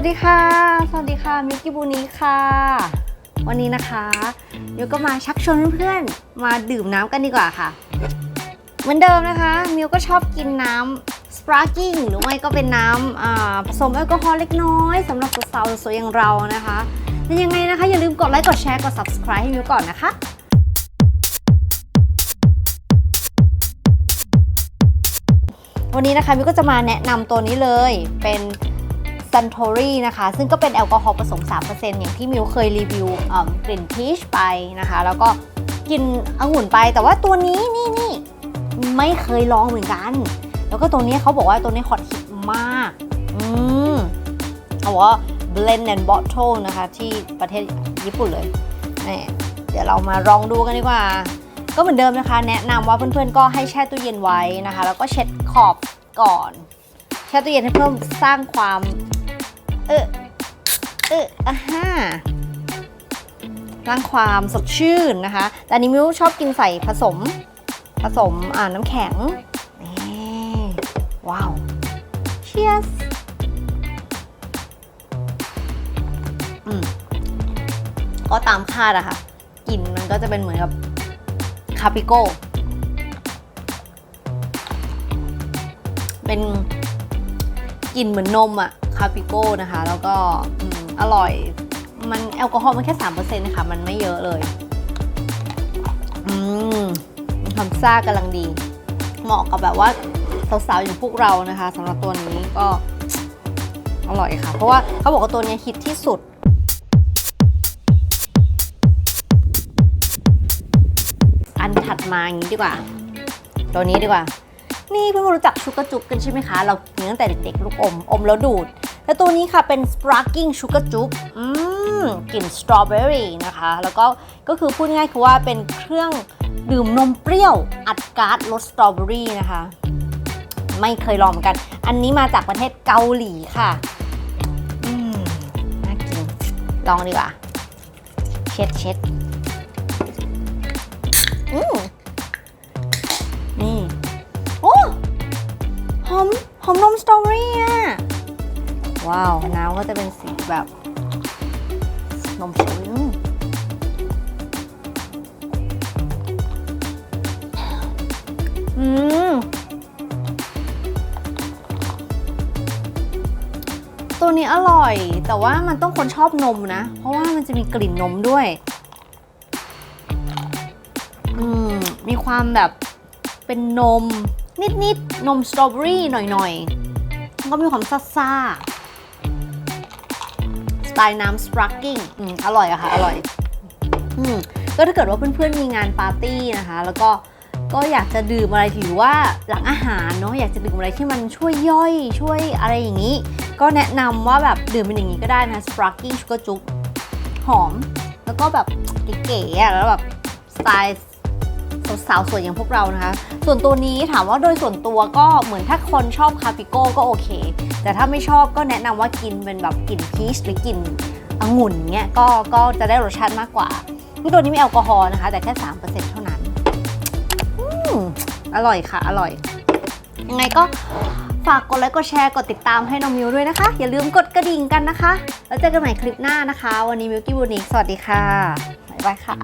วัสดีค่ะ สวัสดีค่ะ มิวกิบูนีค่ะ วันนี้นะคะมิวก็มาชักชวนเพื่อนๆ มาดื่มน้ำกันดีกว่าค่ะ เหมือนเดิมนะคะ มิวก็ชอบกินน้ำสปราร์กิ้งหรือไม่ก็เป็นน้ำผสมแอลกอฮอล์เล็กน้อยสำหรับสาวๆสวยอย่างเรานะคะเป็นยังไงนะคะ อย่าลืมกดไลค์ กดแชร์ กด subscribe ให้มิวก่อนนะคะวันนี้นะคะมิวก็จะมาแนะนำตัวนี้เลยเป็น Suntory นะคะ ซึ่งก็เป็นแอลกอฮอล์ผสม 3%อย่างที่มิวเคยรีวิวกลิ่นพีชไปนะคะ แล้วก็กินองุ่นไปแต่ว่าตัวนี้นี่นี่ไม่เคยลองเหมือนกัน แล้วก็ตัวนี้เขาบอกว่าตัวนี้ฮอตฮิตมาก อืมเขาบอกว่า blend and bottle นะคะ ที่ประเทศญี่ปุ่นเลยนี่เดี๋ยวเรามาลองดูกันดีกว่า ก็เหมือนเดิมนะคะ แนะนำว่าเพื่อนๆก็ให้แช่ตู้เย็นไว้นะคะ แล้วก็เช็ดขอบก่อนแช่ตู้เย็นให้เพิ่มสร้างความ เออเอออะฮะร้างความสดชื่นนะคะ แต่นี้มิวชอบกินใส่ผสม ผสมอ่าน้ำแข็งนี่ว้าว เชียสอืมก็ตามคาดอะค่ะกลิ่นมันก็จะเป็นเหมือนกับคาปิโก้ เป็นกลิ่นเหมือนนมอะ คาปิโก้นะคะ แล้วก็อร่อย มันแอลกอฮอล์มันแค่ 3%นะคะ มันไม่เยอะเลย อืมมีความซ่ากำลังดี เหมาะกับแบบว่าสาวๆอย่างพวกเรานะคะสำหรับตัวนี้ก็อร่อยค่ะ เพราะว่าเขาบอกว่าตัวนี้ฮิตที่สุดอันถัดมาอย่างนี้ดีกว่า ตัวนี้ดีกว่า นี่เพิ่งรู้จักชุกกระจุกกันใช่ไหมคะ เรากินตั้งแต่เด็กๆลูกอม อมแล้วดูด แต่ตัวนี้ค่ะเป็น sparkling sugar จุกอืมกลิ่นสตรอเบอรี่นะคะ แล้วก็ก็คือพูดง่ายคือว่าเป็นเครื่องดื่มนมเปรี้ยวอัดก๊าซรสสตรอเบอรี่นะคะ ไม่เคยลองเหมือนกัน อันนี้มาจากประเทศเกาหลีค่ะอืมน่ากิน ลองดีกว่า เช็ดเช็ดอืมนี่ โอ้หอมหอมนมสตรอเบอรี่อะ ว้าว น้ำก็จะเป็นสีแบบนมสตรอเบอรี่อืมตัวนี้อร่อย แต่ว่ามันต้องคนชอบนมนะ เพราะว่ามันจะมีกลิ่นนมด้วย อืม มีความแบบเป็นนม นิดๆนมสตรอเบอรี่หน่อยๆแล้วก็มีความซ่าๆ ตล์น้ำสปรักกิ้งอืมอร่อยอะค่ะ อร่อยอืมก็ถ้าเกิดว่าเพื่อนๆมีงานปาร์ตี้นะคะ แล้วก็ก็อยากจะดื่มอะไรหรือว่าหลังอาหารเนาะอยากจะดื่มอะไรที่มันช่วยย่อยช่วยอะไรอย่างนี้ ก็แนะนำว่าแบบดื่มเป็นอย่างนี้ก็ได้นะ sparkling sugar จุ๊บหอม แล้วก็แบบเก๋ๆอะแล้วแบบสไตล์ สาวสวยอย่างพวกเรานะคะ ส่วนตัวนี้ถามว่าโดยส่วนตัวก็เหมือนถ้าคนชอบคาปิโก้ก็โอเค แต่ถ้าไม่ชอบก็แนะนำว่ากินเป็นแบบกลิ่นพีชหรือกลิ่นองุ่นเงี้ยก็ก็จะได้รสชาติมากกว่าตัวนี้มีแอลกอฮอล์นะคะ แต่แค่ 3%เท่านั้นออร่อยค่ะ อร่อย ยังไงก็ฝากกดไลค์กดแชร์กดติดตามให้น้องมิวด้วยนะคะ อย่าลืมกดกระดิ่งกันนะคะ แล้วเจอกันใหม่คลิปหน้านะคะ วันนี้มิวกี้บูนิกสวัสดีค่ะบ๊ายบายค่ะ